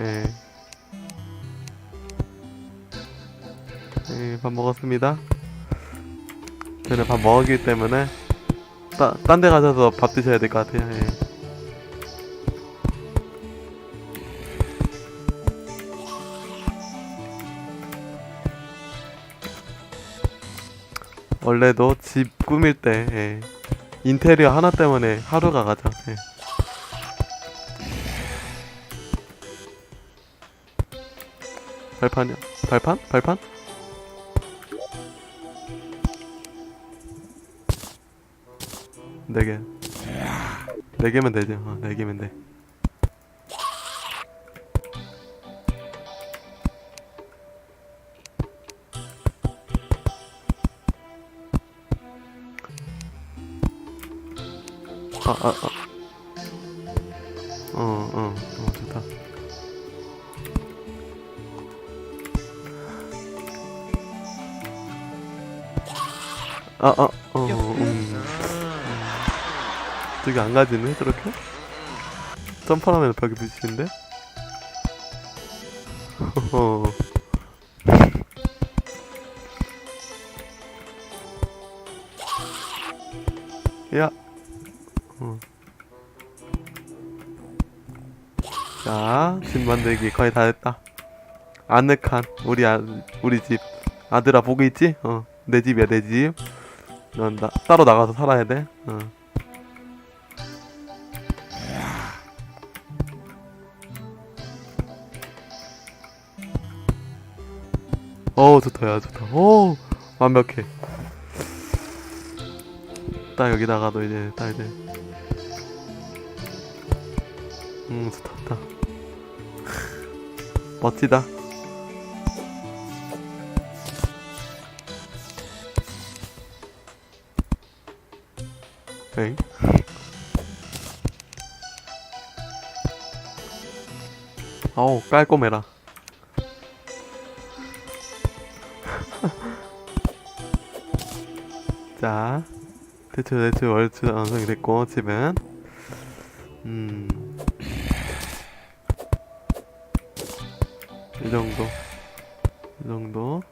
예. 예, 밥 먹었습니다. 저는 밥 먹었기 때문에 딴데 가셔서 밥 드셔야 될 것 같아요. 예. 원래도 집 꾸밀 때 예. 인테리어 하나 때문에 하루가 가죠. 예. 발판이요? 발판? 발판? 네 개. 네 개면 되죠. 어, 네 개면 돼. 아, 아, 아. 아, 아, 어, 음. 저기 안 가지네, 저렇게? 점프하면 벽에 부딪히는데? 어. 야. 어. 자, 집 만들기 거의 다 됐다. 아늑한 우리 아 우리 집 아들아 보고 있지? 어, 내 집이야 내 집. 넌 나, 따로 나가서 살아야 돼. 어. 어 좋다 야 좋다. 오 완벽해. 딱 여기다가도 이제 딱 이제. 음 좋다 좋다. 멋지다. 엥? 어우 깔끔해라. 자 대충 대충 얼추 완성이 됐고 집은. 음. 이 정도. 이 정도.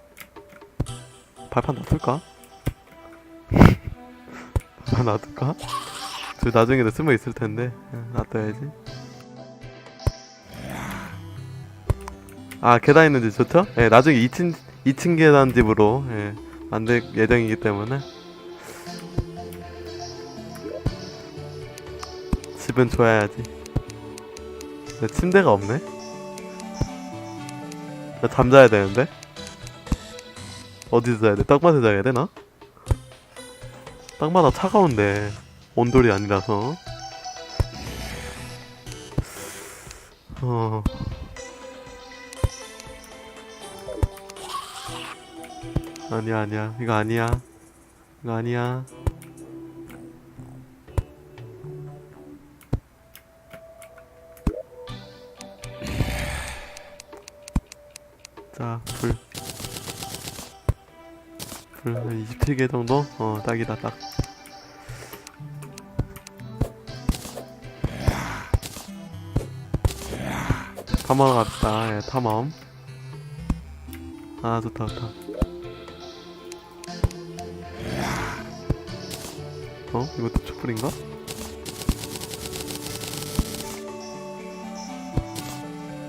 발판 놔둘까? 발판 놔둘까? 저 나중에도 숨어 있을 텐데 응, 놔둬야지 아 계단 있는 집 좋죠? 예 나중에 2층 2층 계단 집으로 예, 만들 예정이기 때문에 집은 좋아야지 근데 침대가 없네 나 잠자야 되는데? 어디서 자야 돼? 땅마다 자야 되나? 땅마다 차가운데 온돌이 아니라서. 어... 아니야 아니야. 이거 아니야. 이거 아니야 7개 정도? 어 딱이다 딱 탐험 갔다 예, 탐험 아 좋다 좋다 어? 이것도 촛불인가?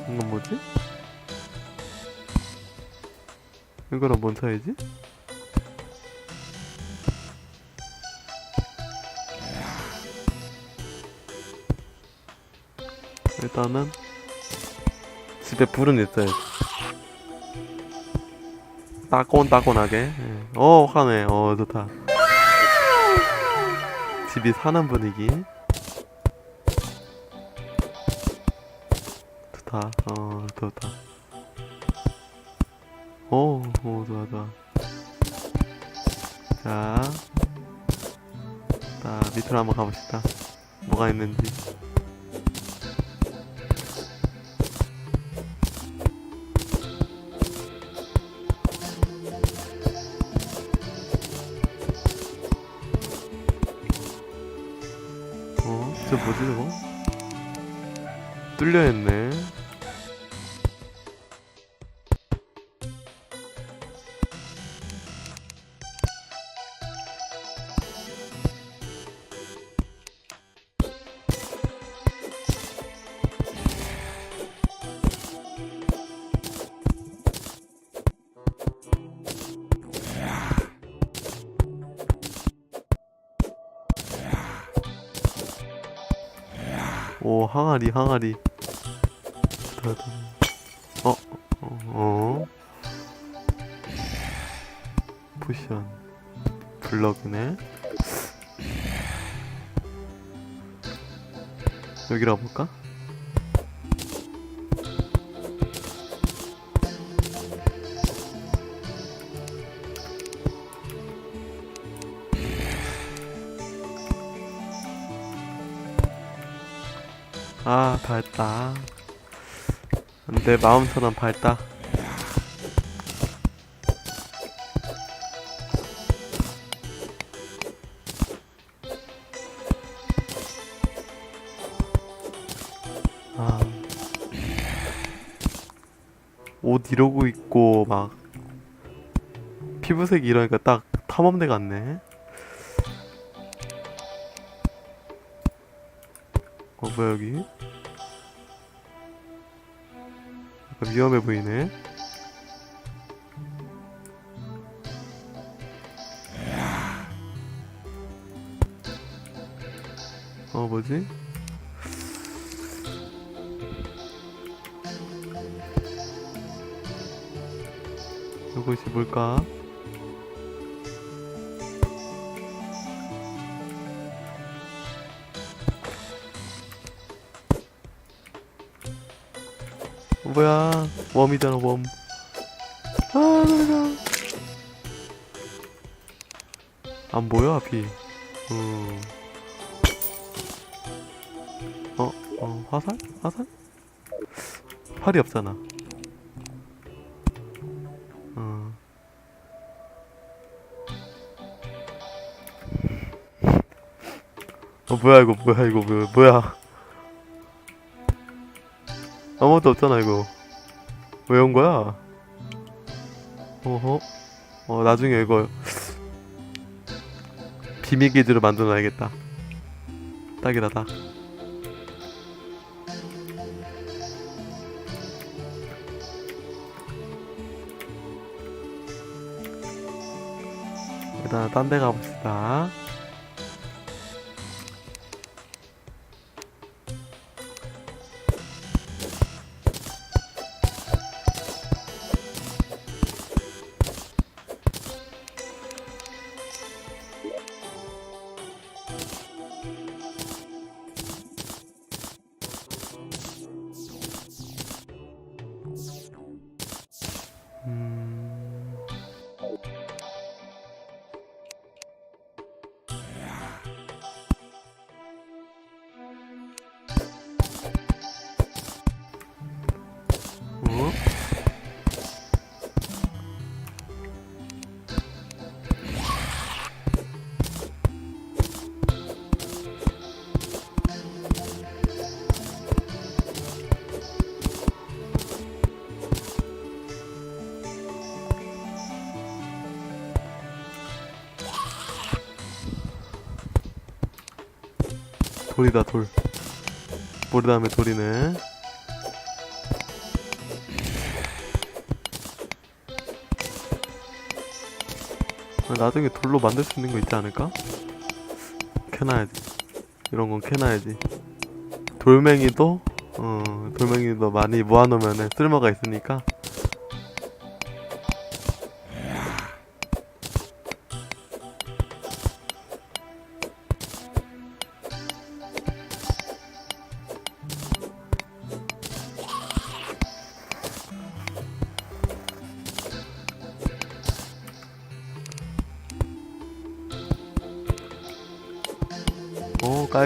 이건 뭐지? 이거랑 뭔 차이지? 일단은 집에 불은 있어야지 따끈따끈하게 예. 어 하네 어 좋다 집이 사는 분위기 좋다 어 좋다 오, 오, 좋아, 좋아. 자, 자, 밑으로 한번 가봅시다. 뭐가 있는지. 뭐지, 저거? 뚫려있네. 항아리 항아리. 어? 어? 어? 포션 블럭이네 여기로 가볼까? 아 밝다. 내 마음처럼 밝다. 아. 옷 이러고 있고 막 피부색이 이러니까 딱 탐험대 같네 뭐야 여기 약간 위험해 보이네 어 뭐지? 이것이 뭘까? 뭐야 웜이잖아 웜 아, 나가. 안 보여 앞이 어. 어, 어, 화살? 화살? 활이 없잖아. 어. 어, 뭐야, 이거, 뭐야, 이거, 뭐야, 뭐야. 아무것도 없잖아, 이거. 왜 온 거야? 어허. 어, 나중에 이거. 비밀 기지로 만들어놔야겠다. 딱이다, 딱. 일단 딴 데 가봅시다. 돌이다 돌. 모리 다음에 돌이네. 아, 나중에 돌로 만들 수 있는 거 있지 않을까? 캐놔야지. 이런 건 캐놔야지. 돌멩이도 어 돌멩이도 많이 모아놓으면 쓸모가 있으니까.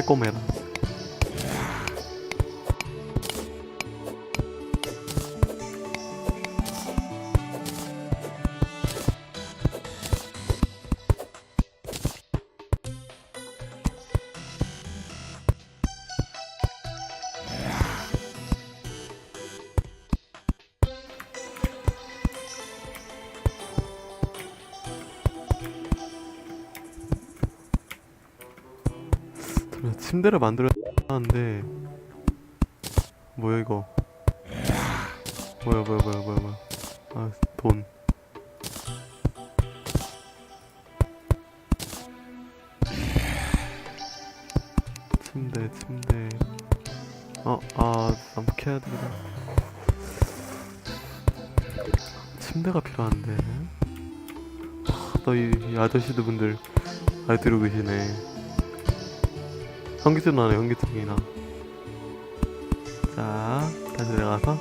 오 침대를 만들어야 하는데 뭐야 이거 뭐야 뭐야 뭐야 뭐야 뭐야 아 돈 침대 침대 어, 아, 나무 캐야 되겠다. 침대가 필요한데. 아, 너이 이 아저씨들 분들 잘 들고 계시네. 현기증 나네, 현기증이나. 자, 다시 내려가서.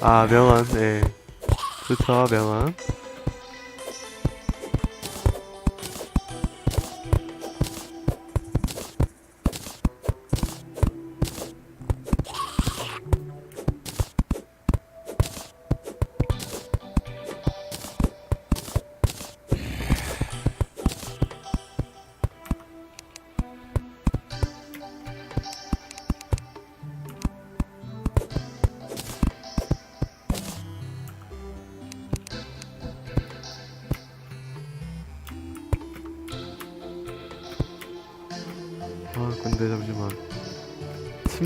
아, 명언, 네. 좋죠, 명언.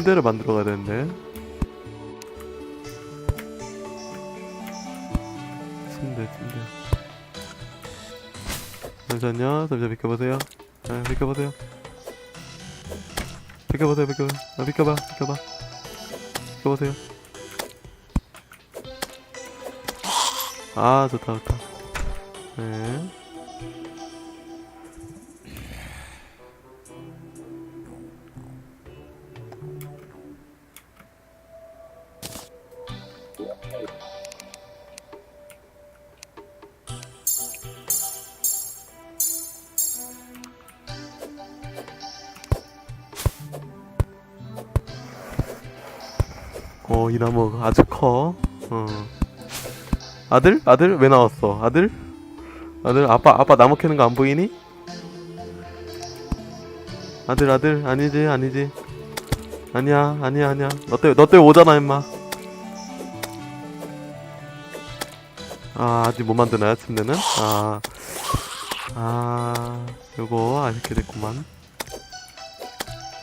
침대를 만들어 가야 되는데. 침대, 침대. 잠시만요. 잠시만 비켜보세요. 아, 비켜보세요. 비켜보세요, 비켜봐. 아, 비켜봐, 비켜봐. 비켜보세요. 아, 좋다, 좋다. 네. 어, 이 나무 아주 커. 어. 아들? 아들? 왜 나왔어? 아들? 아들? 아빠, 아빠 나무 캐는 거 안 보이니? 아들, 아들? 아니지, 아니지. 아니야, 아니야, 아니야. 너 때문에, 너 때문에 오잖아, 임마. 아, 아직 못 만드나요, 침대는? 아, 아, 요거 아쉽게 됐구만.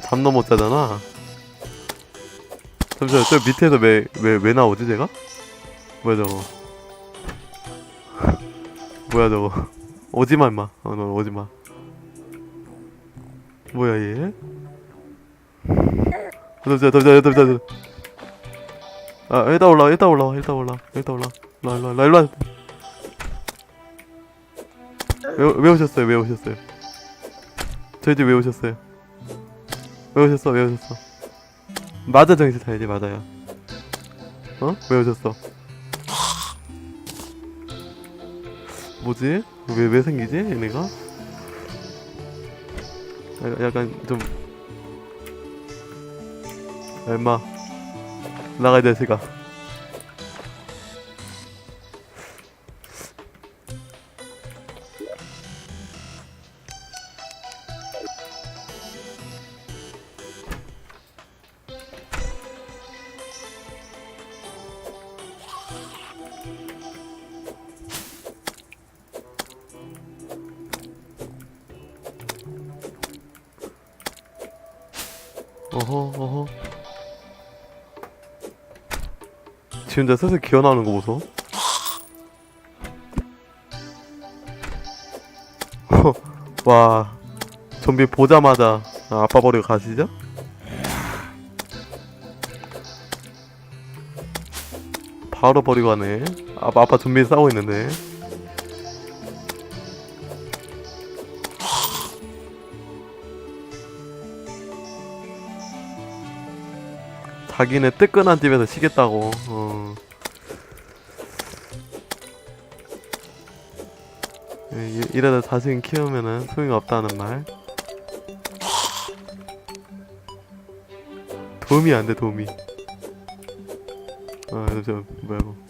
잠도 못 자잖아. 잠시만, 저 밑에서 왜, 왜, 왜 나오지, 제가? 뭐야, 저거. 뭐야, 저거. 오지마, 임마. 어, 너 오지마. 뭐야, 얘? 잠시만, 잠시만, 잠시만, 잠시만. 아, 일단 올라와, 일단 올라와, 일단 올라와, 일단 올라와. 일로 와, 일로 와, 일로 와, 일로 와. 왜, 왜 오셨어요, 왜 오셨어요? 저희 집 왜 오셨어요? 왜 오셨어, 왜 오셨어? 맞아, 정신 차야지, 맞아요. 어? 왜 오셨어? 뭐지? 왜, 왜 생기지? 얘네가? 약간, 좀. 야, 임마. 나가, 이 자식아. 지금 저 슬슬 기어 나오는 거 보소. 와, 좀비 보자마자 아, 아빠 버리고 가시죠? 바로 버리고 가네. 아빠, 아빠 좀비 싸우고 있는데. 자기네 뜨끈한 집에서 쉬겠다고. 어. 예, 이- 이러다 자식 키우면은 소용이 없다는 말. 도움이 안 돼, 도움이. 아, 저, 뭐야, 이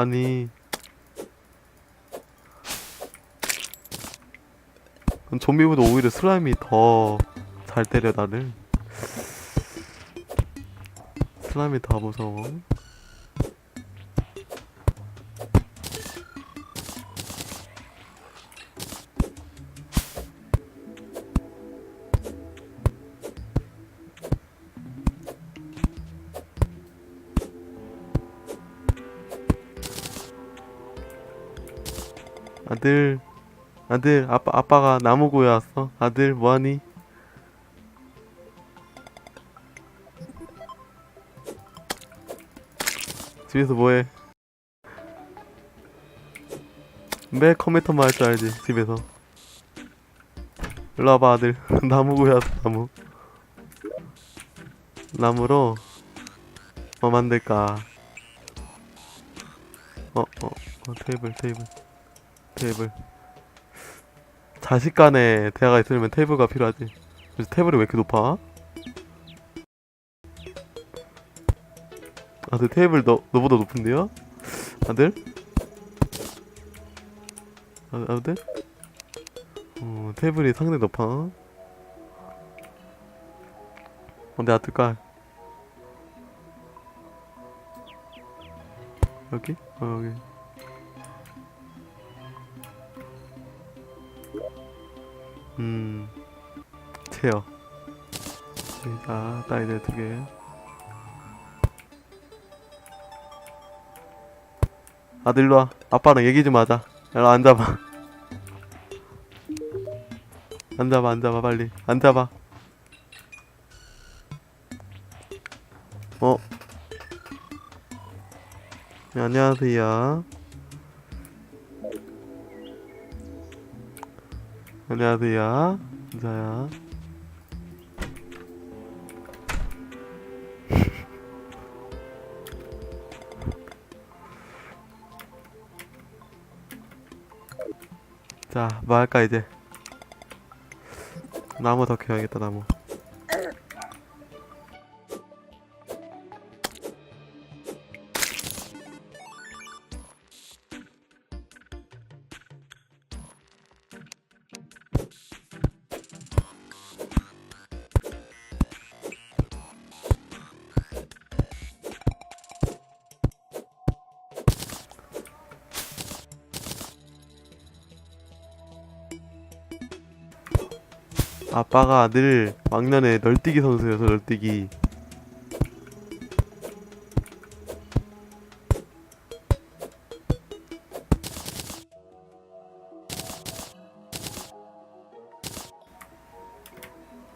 아니. 좀비보다 오히려 슬라임이 더 잘 때려 나를. 슬라임이 더 무서워 아들 아들 아빠 아빠가 나무 구해 왔어. 아들 뭐하니? 집에서 뭐해? 매 컴퓨터만 할 줄 알지 집에서. 일로 와봐 아들. 나무 구해 왔어 나무. 나무로 뭐 만들까? 어, 어, 어 테이블 테이블 테이블 자식 간에 대화가 있으려면 테이블가 필요하지 그래서 테이블이 왜 이렇게 높아? 아들 테이블 너, 너보다 높은데요? 아들? 아, 아들? 어 테이블이 상당히 높아 어디 놔둘까? 여기? 어 여기 음, 체어. 자, 따이들 두 개. 아들 일로 와. 아빠랑 얘기 좀 하자. 일로 앉아봐. 앉아봐, 앉아봐, 빨리. 앉아봐. 어? 네, 안녕하세요. 안녕하세요. 인사야. 자, 뭐 할까 이제? 나무 더 캐야겠다 나무. 아빠가 늘 막년에 널뛰기 선수여서 널뛰기.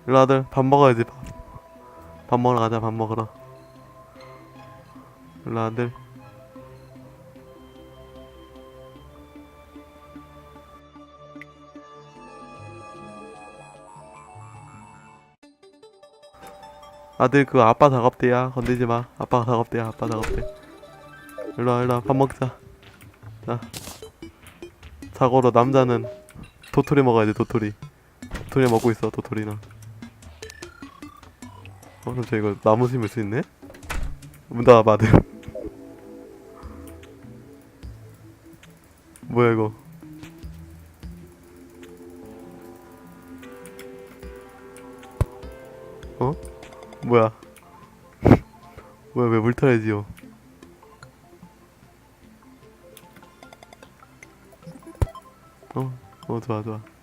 일로 아들 밥 먹어야지 밥. 밥 먹으러 가자 밥 먹으러. 일로 아들. 아들 그 아빠 작업대야. 건들지 마. 아빠가 작업대야. 아빠 작업대. 일로와 일로와. 밥 먹자. 자. 자고로 남자는 도토리 먹어야 돼 도토리. 도토리 먹고 있어 도토리는. 어 그럼 저 이거 나무 심을 수 있네? 문 닫아봐 아들. 뭐야 이거 뭐야? 뭐야 왜 물타야지요? 어, 어 좋아 좋아.